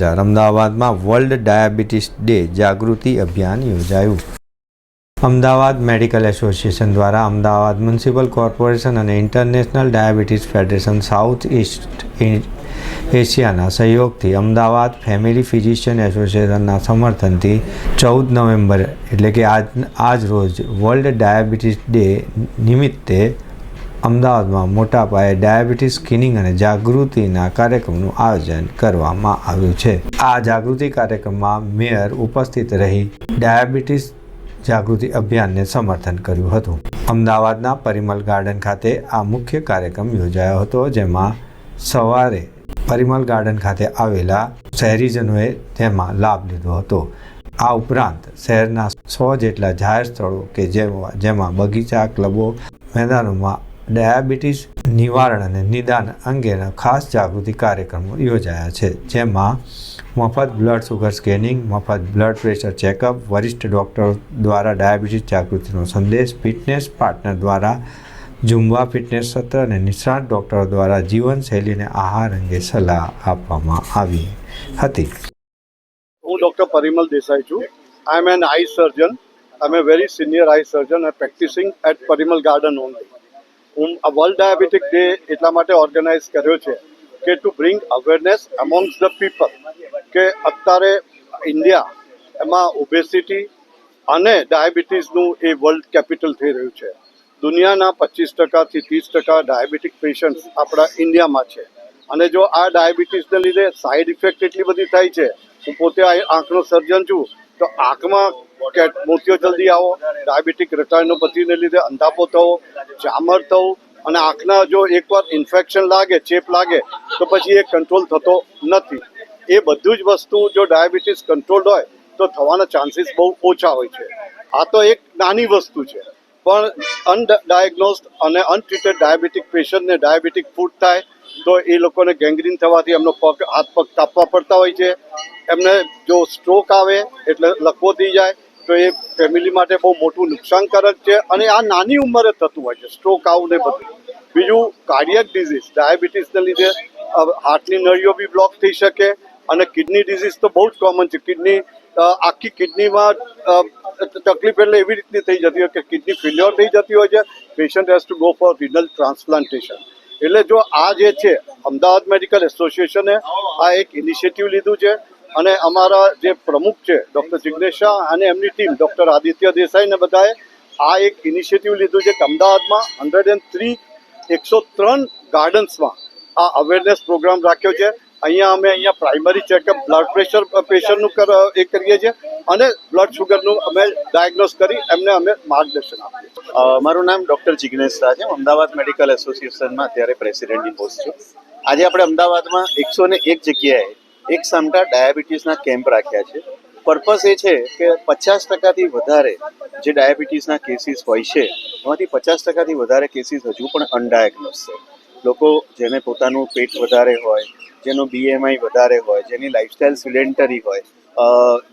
જ્યારે અમદાવાદમાં world diabetes day જાગૃતિ અભિયાન યોજાયું. અમદાવાદ મેડિકલ એસોસિએશન દ્વારા અમદાવાદ મ્યુનિસિપલ કોર્પોરેશન અને international diabetes federation south east એશિયાના સહયોગથી અમદાવાદ ફેમિલી ફિઝિશિયન એસોસિએશનના સમર્થનથી ચૌદ નવેમ્બર એટલે કે આજ આજ રોજ વર્લ્ડ ડાયાબિટીસ ડે નિમિત્તે અમદાવાદમાં મોટા પાયે ડાયાબિટીસ સ્કિનિંગ અને જાગૃતિના કાર્યક્રમનું આયોજન કરવામાં આવ્યું છે. આ જાગૃતિ કાર્યક્રમમાં મેયર ઉપસ્થિત રહી ડાયાબિટીસ જાગૃતિ અભિયાનને સમર્થન કર્યું હતું. અમદાવાદના પરિમલ ગાર્ડન ખાતે આ મુખ્ય કાર્યક્રમ યોજાયો હતો, જેમાં સવારે પરિમલ ગાર્ડન ખાતે આવેલા શહેરીજનોએ તેમાં લાભ લીધો હતો. આ ઉપરાંત શહેરના સો જેટલા જાહેર સ્થળો કે જેમાં બગીચા, ક્લબો, મેદાનોમાં ડાયાબિટીસ નિવારણ અને નિદાન અંગેના ખાસ જાગૃતિ કાર્યક્રમો યોજાયા છે, જેમાં મફત બ્લડ સુગર સ્કેનિંગ, મફત બ્લડ પ્રેશર ચેકઅપ, વરિષ્ઠ ડૉક્ટરો દ્વારા ડાયાબિટીસ જાગૃતિનો સંદેશ, ફિટનેસ પાર્ટનર દ્વારા ઝુંબા ફિટનેસ સત્ર અને નિષ્ણાત ડૉક્ટરો દ્વારા જીવનશૈલી અને આહાર અંગે સલાહ આપવામાં આવી હતી. હું ડૉક્ટર પરિમલ દેસાઈ છું. I am an eye surgeon I am very senior eye surgeon અને practising at Parimal garden only હું આ વર્લ્ડ ડાયાબિટીક ડે એટલા માટે ઓર્ગેનાઇઝ કર્યો છે કે to bring awareness amongst the people કે અત્યારે ઇન્ડિયા એમાં ઓબેસિટી અને ડાયાબિટીસનું એ વર્લ્ડ કેપિટલ થઈ રહ્યું છે. દુનિયાના પચીસ ટકાથી ત્રીસ ટકા ડાયાબિટીક પેશન્ટ્સ આપણા ઇન્ડિયામાં છે. અને જો આ ડાયાબિટીસને લીધે સાઈડ ઇફેક્ટ એટલી બધી થાય છે હું પોતે આંખનું સર્જન છું, તો આંખમાં કે મોતિયો જલ્દી આવો, ડાયાબિટીક રેટાઇનોપથીને લીધે અંધાપો થવો જામર થવું, અને આંખના જો એકવાર ઇન્ફેક્શન લાગે, ચેપ લાગે, તો પછી એ કંટ્રોલ થતો નથી. એ બધું જ વસ્તુ જો ડાયાબિટીસ કંટ્રોલ હોય, તો થવાના ચાન્સીસ બહુ ઓછા હોય છે. આ તો એક નાની વસ્તુ છે. પણ અનડાયગ્નોઝ અને અનટ્રીટેડ ડાયાબિટીક પેશન્ટને ડાયાબિટીક ફૂડ થાય તો એ લોકોને ગેંગ્રીન થવાથી એમનો પગ, હાથ પગ કાપવા પડતા હોય છે. એમને જો સ્ટ્રોક આવે, એટલે લકવો થઈ જાય, તો એ ફેમિલી માટે બહુ મોટું નુકસાનકારક છે. અને આ નાની ઉંમરે થતું હોય છે સ્ટ્રોક આવું ને બધું. બીજું કાર્ડિયક ડિઝીઝ ડાયાબિટીસને લીધે હાર્ટની નળીઓ બી બ્લોક થઈ શકે. અને કિડની ડિઝીઝ તો બહુ જ કોમન છે. કિડની આખી કિડનીમાં તકલીફ એટલે એવી રીતની થઈ જતી હોય કે કિડની ફેલ્યોર થઈ જતી હોય છે. Patient has to go for renal transplantation એટલે જો આ જે છે, અમદાવાદ મેડિકલ એસોસિએશને આ એક ઇનિશિયેટિવ લીધું છે અને અમારા જે પ્રમુખ છે, ડૉક્ટર જિગ્નેશ શાહ અને એમની ટીમ ડૉક્ટર આદિત્ય દેસાઈને બધાએ આ એક ઇનિશિયેટિવ લીધું છે કે અમદાવાદમાં હંડ્રેડ એન્ડ થ્રી એકસો ત્રણ ગાર્ડન્સમાં આ અવેરનેસ પ્રોગ્રામ રાખ્યો છે. અહીંયા અમે અહીંયા પ્રાઇમરી ચેકઅપ બ્લડ પ્રેશર પેશન્ટનું એ કરીએ છીએ અને બ્લડ શુગરનું અમે ડાયગ્નોસ કરી એમને અમે માર્ગદર્શન આપીએ મારું નામ ડૉક્ટર જિગ્નેશ શાહ છે. અમદાવાદ મેડિકલ એસોસિએશનમાં અત્યારે પ્રેસિડેન્ટની પોસ્ટ છું. આજે આપણે અમદાવાદમાં એકસો ને એક જગ્યાએ એક સામટા ડાયાબિટીસના કેમ્પ રાખ્યા છે. પર્પસ એ છે કે પચાસ ટકાથી વધારે જે ડાયાબિટીસના કેસીસ હોય છે, એમાંથી પચાસ ટકાથી વધારે કેસીસ હજુ પણ અનડાયગ્નોસ છે. લોકો જેને પોતાનું પેટ વધારે હોય, જેનો બીએમઆઈ વધારે હોય, જેની લાઇફસ્ટાઇલ સિલેન્ટરી હોય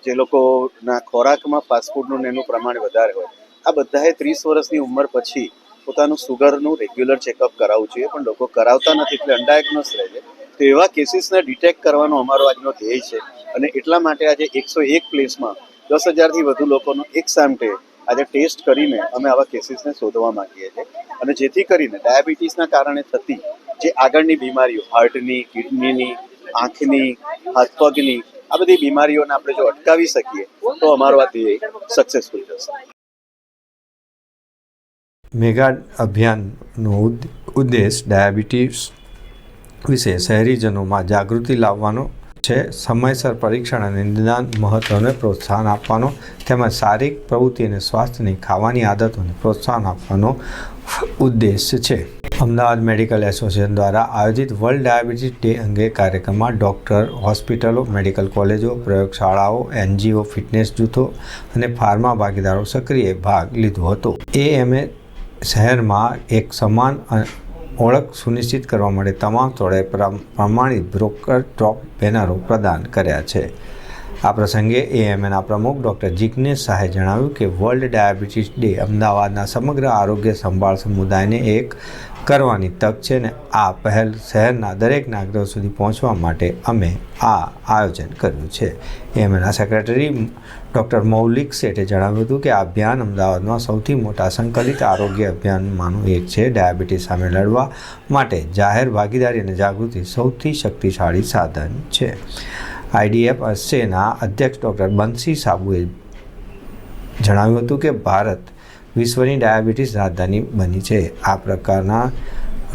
જે લોકોના ખોરાકમાં ફાસ્ટફૂડનું એનું પ્રમાણ વધારે હોય, આ બધાએ ત્રીસ વર્ષની ઉંમર પછી પોતાનું સુગરનું રેગ્યુલર ચેકઅપ કરાવવું જોઈએ. પણ લોકો કરાવતા નથી એટલે અનડાયગ્નોસ રહે છે. તો એવા કેસીસને ડિટેક્ટ કરવાનો અમારો આજનો ધ્યેય છે. અને એટલા માટે આજે એકસો એક પ્લેસમાં દસ હજારથી વધુ લોકોનો એક સામટે આજે ટેસ્ટ કરીને અમે આવા કેસીસને શોધવા માંગીએ છીએ. અને જેથી કરીને ડાયાબિટીસના કારણે થતી જે આગળની બીમારીઓ, હાર્ટની, કિડનીની, આંખની, હાથ પગની, આ બધી બીમારીઓને આપણે જો અટકાવી શકીએ, તો અમારો આ ધ્યેય સક્સેસફુલ થશે. મેગા અભિયાનનો ઉદ્દેશ ડાયાબિટીસ વિશે શહેરીજનોમાં જાગૃતિ લાવવાનો છે. સમયસર પરીક્ષણ અને નિદાન મહત્ત્વને પ્રોત્સાહન આપવાનો, તેમજ શારીરિક પ્રવૃત્તિ અને સ્વાસ્થ્યની ખાવાની આદતોને પ્રોત્સાહન આપવાનો ઉદ્દેશ છે. અમદાવાદ મેડિકલ એસોસિએશન દ્વારા આયોજિત વર્લ્ડ ડાયાબિટીસ ડે અંગે કાર્યક્રમમાં ડૉક્ટર, હોસ્પિટલો, મેડિકલ કોલેજો, પ્રયોગશાળાઓ, એનજીઓ, ફિટનેસ જૂથો અને ફાર્મા ભાગીદારો સક્રિય ભાગ લીધો હતો. એએમએ શહેરમાં એક સમાન ઓળખ સુનિશ્ચિત કરવા માટે તમામ સ્થળે પ્ર- પ્રમાણિત બ્રોકર ટોપ બેનરો પ્રદાન કર્યા છે. આ પ્રસંગે એએમએના પ્રમુખ ડૉક્ટર જિગ્નેશ શાહે જણાવ્યું કે વર્લ્ડ ડાયાબિટીસ ડે અમદાવાદના સમગ્ર આરોગ્ય સંભાળ સમુદાયને એક કરવાની તક છે ને આ પહેલ શહેરના દરેક નાગરિકો સુધી પહોંચવા માટે અમે આ આયોજન કર્યું છે. એમના સેક્રેટરી ડૉક્ટર મૌલિક શેઠે જણાવ્યું હતું કે આ અભિયાન અમદાવાદમાં સૌથી મોટા સંકલિત આરોગ્ય અભિયાનમાંનું એક છે. ડાયાબિટીસ સામે લડવા માટે જાહેર ભાગીદારી અને જાગૃતિ સૌથી શક્તિશાળી સાધન છે. આઈડીએફ અસેના અધ્યક્ષ ડૉક્ટર બંસી સાબુએ જણાવ્યું હતું કે ભારત વિશ્વની ડાયાબિટીસ રાજધાની બની છે. આ પ્રકારના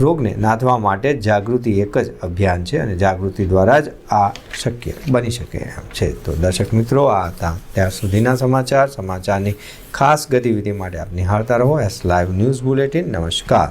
રોગને નાથવા માટે જાગૃતિ એક જ અભિયાન છે અને જાગૃતિ દ્વારા જ આ શક્ય બની શકે એમ છે. તો દર્શક મિત્રો, આ હતા ત્યાર સુધીના સમાચાર. સમાચારની ખાસ ગતિવિધિ માટે આપ નિહાળતા રહો. એસ લાઈવ ન્યૂઝ બુલેટિન નમસ્કાર.